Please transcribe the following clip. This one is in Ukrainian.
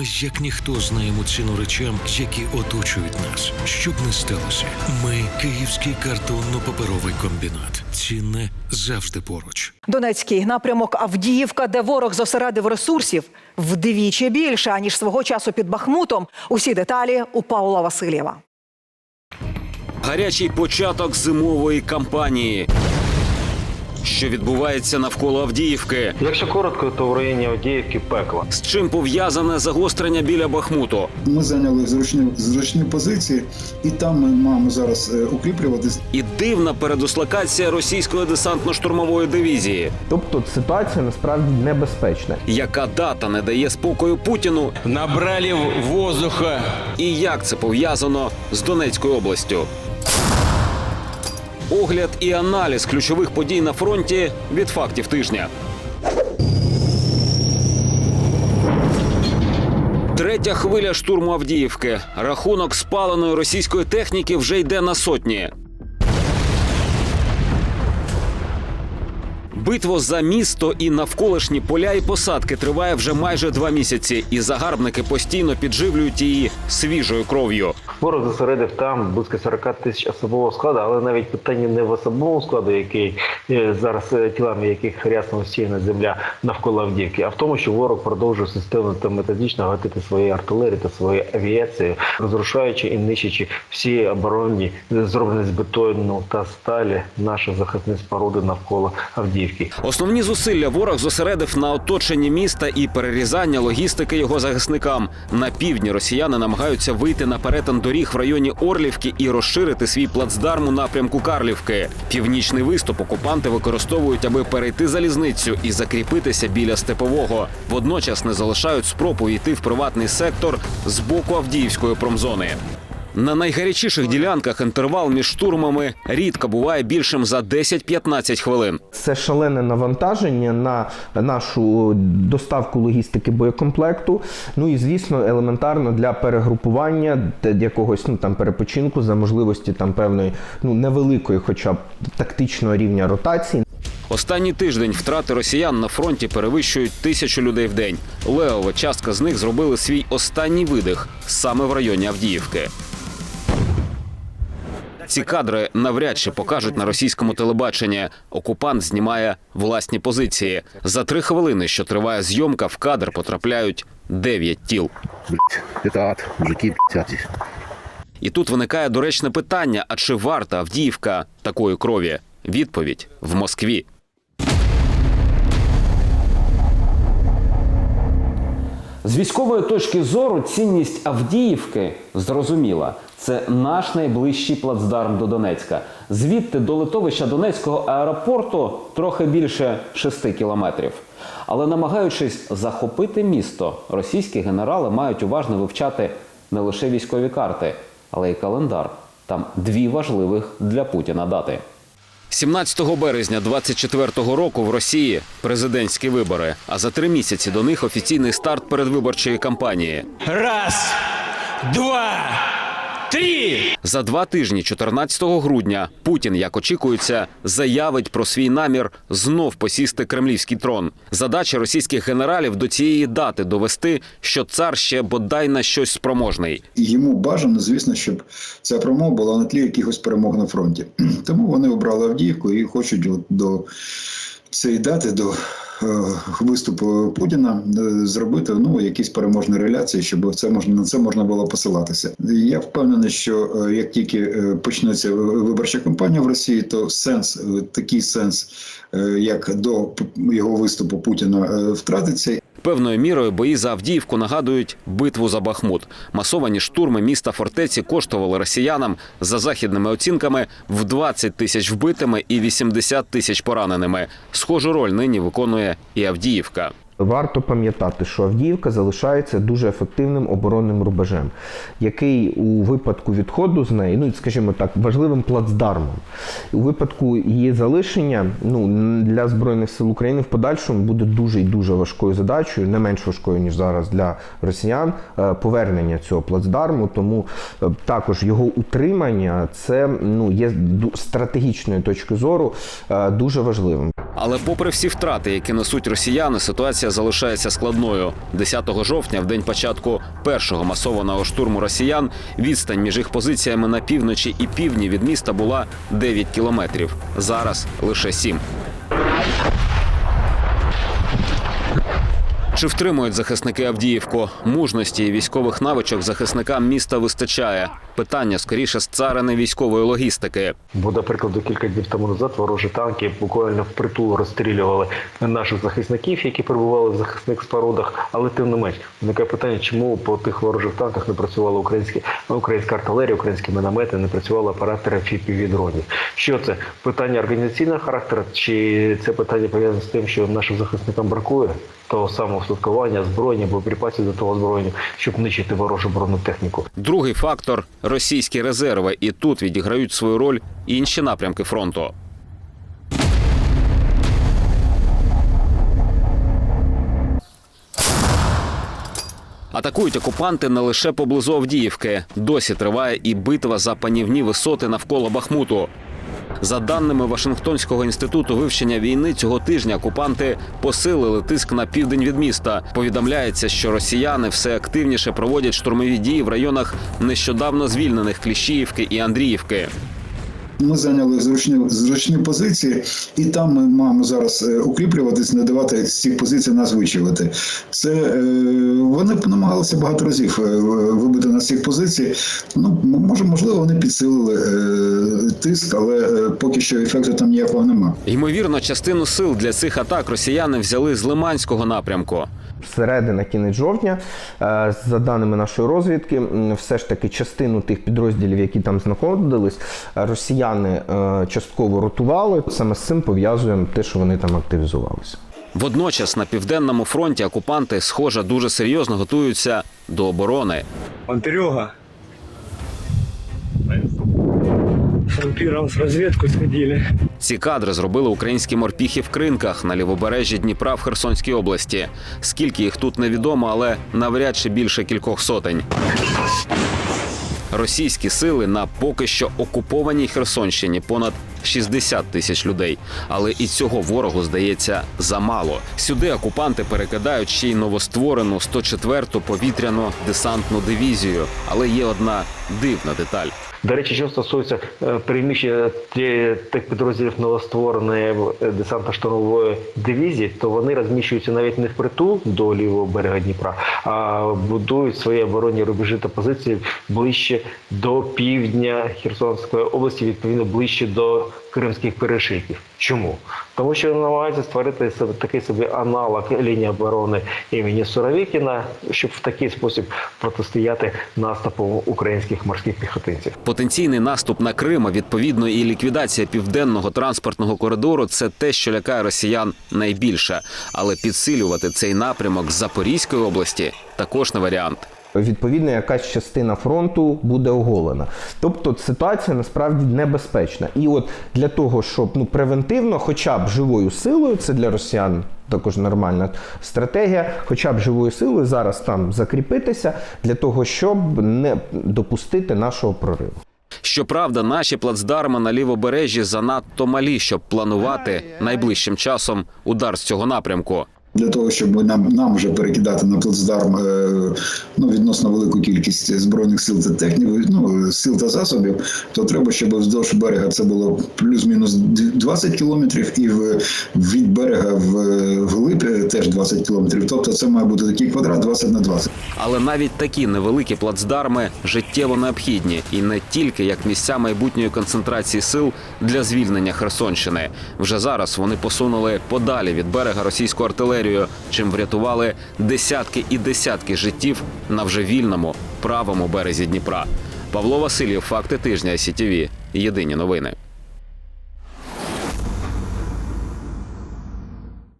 Ми як ніхто знаємо ціну речам, які оточують нас. Щоб не сталося, ми Київський картонно-паперовий комбінат. Цінне завжди поруч. Донецький напрямок Авдіївка, де ворог зосередив ресурсів вдвічі більше аніж свого часу під Бахмутом. Усі деталі у Павла Васильєва. Гарячий початок зимової кампанії. Що відбувається навколо Авдіївки? Якщо коротко, то в районі Авдіївки пекло. З чим пов'язане загострення біля Бахмуту? Ми зайняли зручні, зручні позиції, і там ми маємо зараз е, укріплюватись. І дивна передислокація російської десантно-штурмової дивізії. Тобто ситуація насправді небезпечна. Яка дата не дає спокою Путіну? набрали воздуха. І як це пов'язано з Донецькою областю? Огляд і аналіз ключових подій на фронті від фактів тижня. Третя хвиля штурму Авдіївки. Рахунок спаленої російської техніки вже йде на сотні. Битва за місто і навколишні поля і посадки триває вже майже два місяці, і загарбники постійно підживлюють її свіжою кров'ю. Ворог зосередив там близько 40 тисяч особового складу, але навіть питання не в особовому складу, який е, зараз е, тілами яких рясно усіяна земля навколо Авдіївки, а в тому, що ворог продовжує системно та методично гатити своєю артилерією та своєю авіацією, розрушаючи і нищачи всі оборонні, зроблені з бетону та сталі наші захисні споруди навколо Авдіївки. Основні зусилля ворог зосередив на оточенні міста і перерізання логістики його захисникам. На півдні росіяни намагаються вийти на перетин доріг в районі Орлівки і розширити свій плацдарм у напрямку Карлівки. Північний виступ окупанти використовують, аби перейти залізницю і закріпитися біля степового. Водночас не залишають спроб увійти в приватний сектор з боку Авдіївської промзони. На найгарячіших ділянках інтервал між штурмами рідко буває більшим за 10-15 хвилин. Це шалене навантаження на нашу доставку логістики боєкомплекту. Ну і звісно, елементарно для перегрупування якогось ну там перепочинку за можливості там певної ну невеликої, хоча б тактичного рівня ротації. Останній тиждень втрати росіян на фронті перевищують тисячу людей в день. Леова частка з них зробили свій останній видих саме в районі Авдіївки. Ці кадри навряд чи покажуть на російському телебаченні. Окупант знімає власні позиції. За три хвилини, що триває зйомка, в кадр потрапляють дев'ять тіл. Це ад, мужики, блядь. І тут виникає доречне питання: а чи варта Авдіївка такої крові? Відповідь в Москві. З військової точки зору цінність Авдіївки зрозуміла. Це наш найближчий плацдарм до Донецька. Звідти до литовища Донецького аеропорту трохи більше 6 кілометрів. Але намагаючись захопити місто, російські генерали мають уважно вивчати не лише військові карти, але й календар. Там дві важливих для Путіна дати. 17 березня 24-го року в Росії президентські вибори. А за три місяці до них офіційний старт передвиборчої кампанії. Раз, два, три. За два тижні, 14 грудня, Путін, як очікується, заявить про свій намір знов посісти кремлівський трон. Задача російських генералів до цієї дати довести, що цар ще бодай на щось спроможний. І йому бажано, звісно, щоб ця промова була на тлі якихось перемог на фронті. Тому вони обрали Авдіївку і хочуть до цієї дати, до е, виступу Путіна е, зробити ну якісь переможні реляції, щоб це можна на це можна було посилатися. Я впевнений, що е, як тільки почнеться виборча кампанія в Росії, то сенс такий сенс, як до його виступу Путіна, втратиться, Певною мірою бої за Авдіївку нагадують битву за Бахмут. Масовані штурми міста фортеці коштували росіянам за західними оцінками в 20 тисяч вбитими і 80 тисяч пораненими. Схожу роль нині виконує і Авдіївка. Варто пам'ятати, що Авдіївка залишається дуже ефективним оборонним рубежем, який у випадку відходу з неї, ну скажімо так, важливим плацдармом. У випадку її залишення ну, для Збройних сил України в подальшому буде дуже і дуже важкою задачею, не менш важкою, ніж зараз для росіян, е, повернення цього плацдарму. Тому е, також його утримання це ну, є стратегічної точки зору е, дуже важливим. Але попри всі втрати, які несуть росіяни, ситуація залишається складною. 10 жовтня, в день початку першого масованого штурму росіян, відстань між їх позиціями на півночі і півдні від міста була 9 кілометрів. Зараз лише 7. Чи втримують захисники Авдіївку? Мужності і військових навичок захисникам міста вистачає. Питання скоріше з царини військової логістики. Бо, до кілька днів тому назад ворожі танки буквально впритул розстрілювали наших захисників, які перебували в захисних спорудах. Але тим не менш, виникає питання, чому по тих ворожих танках не працювала українські українська артилерія, українські міномети, не працювали оператори дронів. Що це питання організаційного характеру, чи це питання пов'язане з тим, що нашим захисникам бракує того самого устаткування, зброї, боєприпасів до того озброєння, щоб нищити ворожу бронетехніку. Другий фактор російські резерви, і тут відіграють свою роль інші напрямки фронту. Атакують окупанти не лише поблизу Авдіївки. Досі триває і битва за панівні висоти навколо Бахмуту. За даними Вашингтонського інституту вивчення війни, цього тижня окупанти посилили тиск на південь від міста. Повідомляється, що росіяни все активніше проводять штурмові дії в районах нещодавно звільнених Кліщіївки і Андріївки. Ми зайняли зручні, зручні позиції, і там ми маємо зараз е, укріплюватись, не давати з цих позицій нас вичувати. Це е, вони намагалися багато разів е, вибити на цих позицій. Ну може, можливо, вони підсилили е, тиск, але е, поки що ефекту там ніякого немає. Ймовірно, частину сил для цих атак росіяни взяли з Лиманського напрямку. середина кінець жовтня, за даними нашої розвідки, все ж таки частину тих підрозділів, які там знаходились, росіяни частково ротували. Саме з цим пов'язуємо те, що вони там активізувалися. Водночас на південному фронті окупанти, схоже, дуже серйозно готуються до оборони. Сходили. Ці кадри зробили українські морпіхи в кринках на лівобережжі Дніпра в Херсонській області. Скільки їх тут невідомо, але навряд чи більше кількох сотень. Російські сили на поки що окупованій Херсонщині понад 60 тисяч людей. Але і цього ворогу здається замало. Сюди окупанти перекидають ще й новостворену 104-ту повітряно десантну дивізію. Але є одна дивна деталь. До речі, що стосується приміщення переміщення тих підрозділів новоствореної е, десантно-штурмової дивізії, то вони розміщуються навіть не впритул до лівого берега Дніпра, а будують свої оборонні рубежі та позиції ближче до півдня Херсонської області, відповідно ближче до кримських перешийків. Чому? Тому що намагаються створити себе такий собі аналог лінії оборони імені Суровікіна, щоб в такий спосіб протистояти наступу українських морських піхотинців. Потенційний наступ на Крим, відповідно і ліквідація південного транспортного коридору це те, що лякає росіян найбільше. Але підсилювати цей напрямок з Запорізької області також не варіант. Відповідно, якась частина фронту буде оголена. Тобто ситуація насправді небезпечна. І от для того, щоб ну превентивно, хоча б живою силою, це для росіян також нормальна стратегія, хоча б живою силою зараз там закріпитися для того, щоб не допустити нашого прориву. Щоправда, наші плацдарми на лівобережжі занадто малі, щоб планувати найближчим часом удар з цього напрямку. Для того, щоб нам, нам вже перекидати на плацдарм е, ну, відносно велику кількість збройних сил та техніки, ну, сил та засобів, то треба, щоб вздовж берега це було плюс-мінус 20 кілометрів, і в, від берега в, вглиб е, теж 20 кілометрів. Тобто це має бути такий квадрат 20 на 20. Але навіть такі невеликі плацдарми життєво необхідні і не тільки як місця майбутньої концентрації сил для звільнення Херсонщини. Вже зараз вони посунули подалі від берега російську артилерію, чим врятували десятки і десятки життів на вже вільному правому березі Дніпра. Павло Васильєв, факти тижня СІТІВІ. Єдині новини.